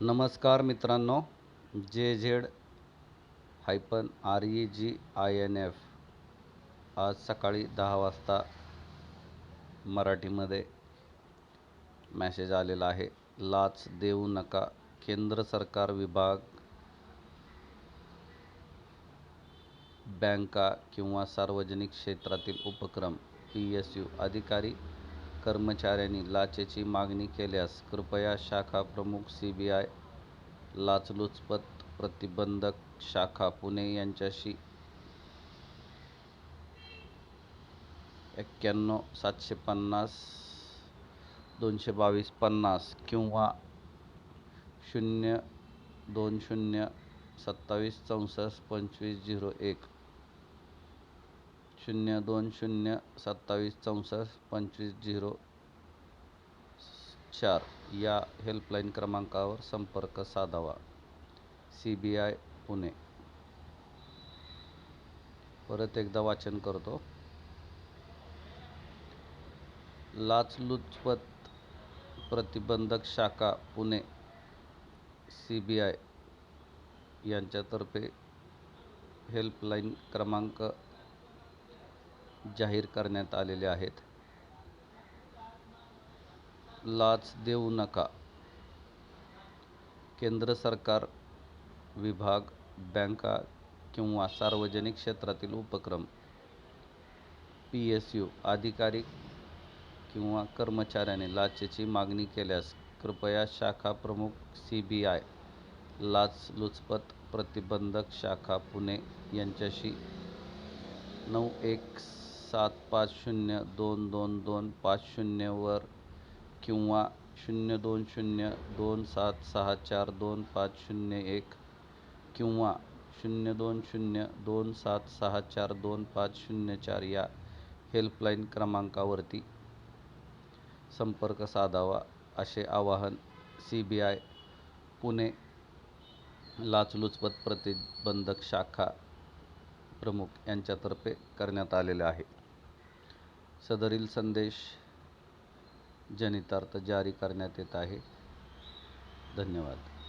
नमस्कार मित्रांनो J Z hyphen R E G I N F आज सकाळी दहा वाजता मराठीमध्ये मॅसेज आलेला आहे लाच देऊ नका केंद्र सरकार विभाग बँका किंवा सार्वजनिक क्षेत्रातील उपक्रम पी एस यू अधिकारी कर्मचाऱ्यांनी लाचेची मागणी केल्यास कृपया शाखा प्रमुख सी बी आय लाचलुचपत प्रतिबंधक शाखा पुणे यांच्याशी एक्क्याण्णव सातशे पन्नास दोनशे बावीस पन्नास किंवा शून्य दोन शून्य सत्तावीस चौसष्ट पंचवीस झिरो एक. शून्य दोन शून्य सत्तावीस चौसष्ट पंचवीस झिरो चार या हेल्पलाईन क्रमांकावर संपर्क साधावा. C B I Pune. परत एकदा वाचन करतो. लाचलुचपत प्रतिबंधक शाखा पुणे. सी बी आय यांच्यातर्फे हेल्पलाईन क्रमांक जाहीर करण्यात आलेले आहेत. लाच देऊ नका. केंद्र सरकार विभाग बँका किंवा सार्वजनिक क्षेत्रातील उपक्रम पी एस यू अधिकारी किंवा कर्मचाऱ्याने लाचेची मागणी केल्यास कृपया शाखा प्रमुख सी बी आय लाचलुचपत प्रतिबंधक शाखा पुणे यांच्याशी नऊ एक सात पाच शून्य दोन दोन दोन पाच शून्यवर किंवा शून्य दोन शून्य दोन सात सहा चार दोन पाच शून्य एक किंवा शून्य दोन शून्य दोन सात सहा चार दोन पाच शून्य चार या हेल्पलाईन क्रमांकावरती संपर्क साधावा असे आवाहन सी बी आय पुणे लाचलुचपत प्रतिबंधक शाखा प्रमुख यांच्यातर्फे करण्यात आलेले आहे. सदरील संदेश जनितार्थ जारी करण्यात येत आहे. धन्यवाद.